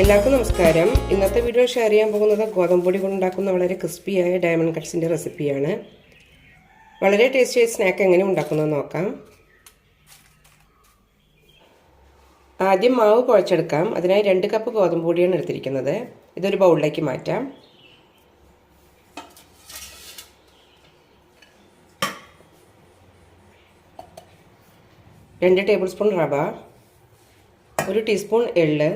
എല്ലാവർക്കും നമസ്കാരം. ഇന്നത്തെ വീഡിയോ ഷെയർ ചെയ്യാൻ പോകുന്നത് ഗോതമ്പ് പൊടി കൊണ്ടുണ്ടാക്കുന്ന വളരെ ക്രിസ്പിയായ ഡയമണ്ട് കട്ട്സിന്റെ റെസിപ്പിയാണ് വളരെ ടേസ്റ്റിയായ സ്നാക്ക് എങ്ങനെ ഉണ്ടാക്കുന്നത് നോക്കാം. ആദ്യം മാവ് കുഴച്ചെടുക്കാം. അതിനായി രണ്ട് കപ്പ് ഗോതമ്പ് പൊടിയാണ് എടുത്തിരിക്കുന്നത്. ഇതൊരു ബൗളിലേക്ക് മാറ്റാം. രണ്ട് ടേബിൾ സ്പൂൺ റവ ഒരു ടീസ്പൂൺ എള്ള്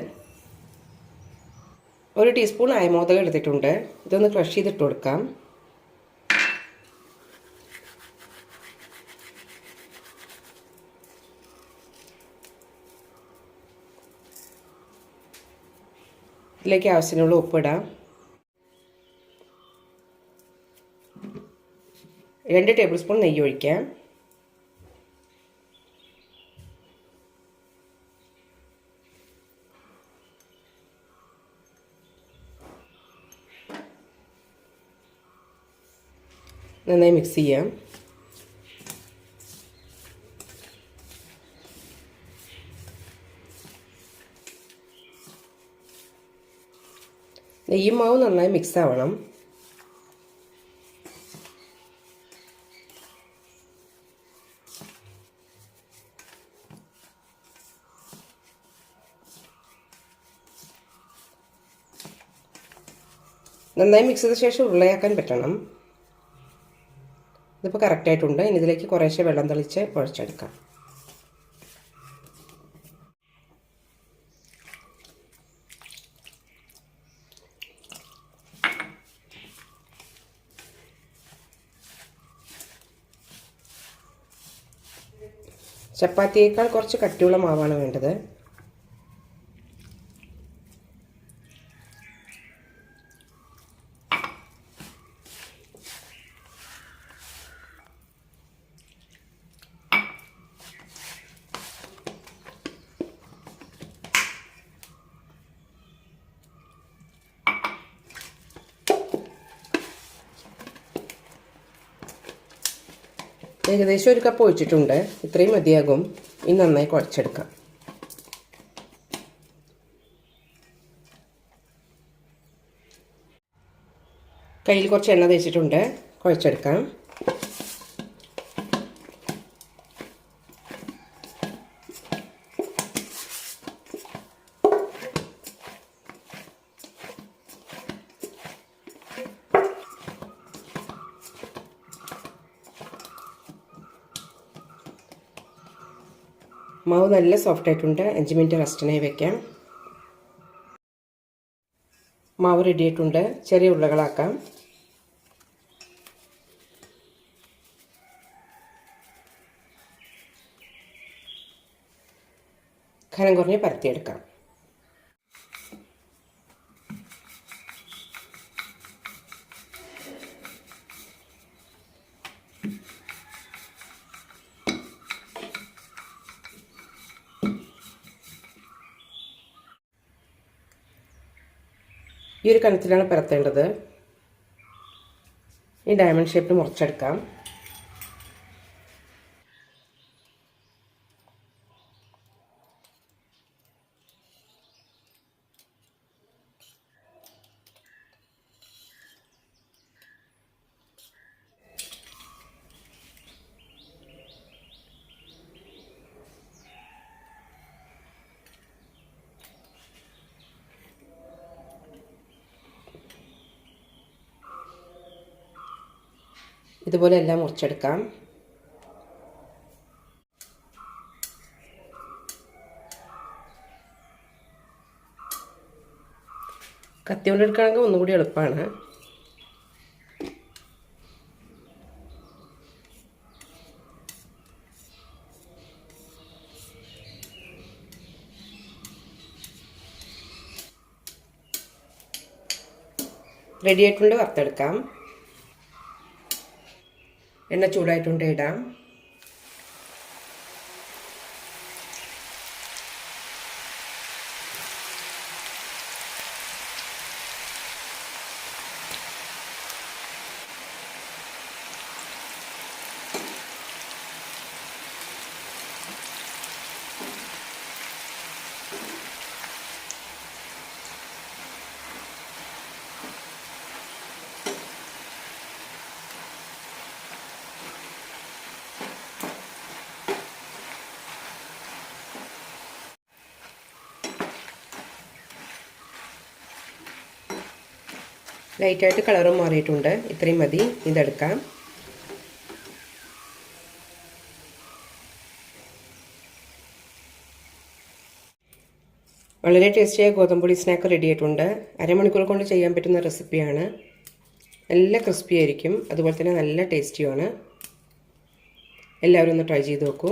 ഒരു ടീസ്പൂൺ അയമോദകം എടുത്തിട്ടുണ്ട്. ഇതൊന്ന് ക്രഷ് ചെയ്തിട്ട് കൊടുക്കാം. ഇതിലേക്ക് ആവശ്യത്തിനുള്ള ഉപ്പിടാം രണ്ട് ടേബിൾ സ്പൂൺ നെയ്യ് ഒഴിക്കാം. നന്നായി മിക്സ് ചെയ്യാം. നെയ്യും മാവ് നന്നായി മിക്സ് ആവണം. നന്നായി മിക്സ് ചെയ്ത ശേഷം ഉരുളയാക്കാൻ പറ്റണം. ഇതിപ്പോൾ കറക്റ്റായിട്ടുണ്ട് ഇനി ഇതിലേക്ക് കുറേശ്ശെ വെള്ളം തളിച്ച് കുഴച്ചെടുക്കാം. ചപ്പാത്തിയേക്കാൾ കുറച്ച് കട്ടിയുള്ള മാവാണ് വേണ്ടത്. ഏകദേശം ഒരു കപ്പ് ഒഴിച്ചിട്ടുണ്ട്. ഇത്രയും മതിയാകും. ഇനി നന്നായി കുഴച്ചെടുക്കാം. കയ്യിൽ കുറച്ച് എണ്ണ തേച്ചിട്ടുണ്ട്. കുഴച്ചെടുക്കാം. മാവ് നല്ല സോഫ്റ്റ് ആയിട്ടുണ്ട്. അഞ്ച് മിനിറ്റ് റെസ്റ്റിനായി വെക്കാം. മാവ് റെഡി ആയിട്ടുണ്ട്. ചെറിയ ഉരുളകളാക്കാം. ഖനം കുറഞ്ഞ് പരത്തിയെടുക്കാം. ഈ ഒരു കനത്തിലാണ് പരത്തേണ്ടത്. ഈ ഡയമണ്ട് ഷേപ്പിൽ മുറിച്ചെടുക്കാം. ഇതുപോലെ എല്ലാം മുറിച്ചെടുക്കാം. കത്തി കൊണ്ട് ഒന്നുകൂടി എളുപ്പമാണ്. റെഡി ആയിട്ടുണ്ട് വറുത്തെടുക്കാം. എണ്ണ ചൂടായിട്ടുണ്ട് ഇടാം. ലൈറ്റായിട്ട് കളറും മാറിയിട്ടുണ്ട്. ഇത്രയും മതി. ഇതെടുക്കാം. വളരെ ടേസ്റ്റിയായ ഗോതമ്പൊടി സ്നാക്ക് റെഡി ആയിട്ടുണ്ട്. അരമണിക്കൂർ കൊണ്ട് ചെയ്യാൻ പറ്റുന്ന റെസിപ്പിയാണ് നല്ല ക്രിസ്പി ആയിരിക്കും. അതുപോലെ തന്നെ നല്ല ടേസ്റ്റിയുമാണ് എല്ലാവരും ഒന്ന് ട്രൈ ചെയ്ത് നോക്കൂ.